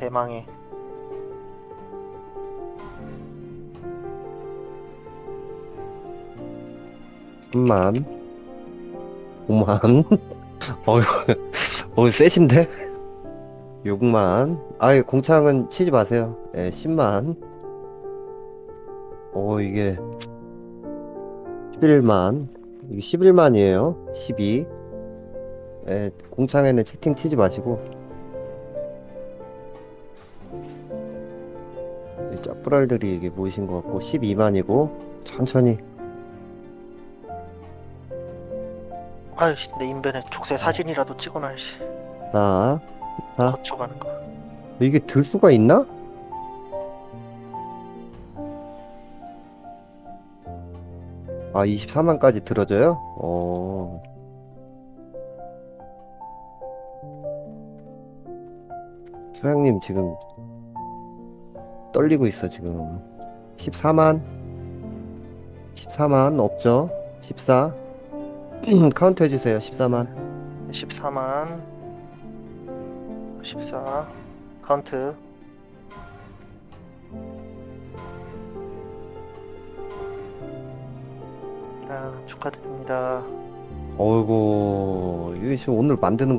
대망해. 3만. 5만. 어, 어 세신데? 6만. 아이 공창은 치지 마세요. 예, 10만. 어 이게 11만. 이게 11만이에요. 12 예, 공창에는 채팅 치지 마시고 이 짭불알들이 이게 모이신 것 같고 12만이고 천천히 아이씨 내 인벤에 족쇄 사진이라도 찍어놔야지. 자 자. 거쳐가는 거. 이게 들 수가 있나? 아, 24만까지 들어져요? 어. 소장님 지금 떨리고 있어, 지금. 14만? 14만 없죠? 14? 카운트 해주세요, 14만. 14만 14 카운트 자 축하드립니다 어이구, 이게 지금 오늘 만드는 건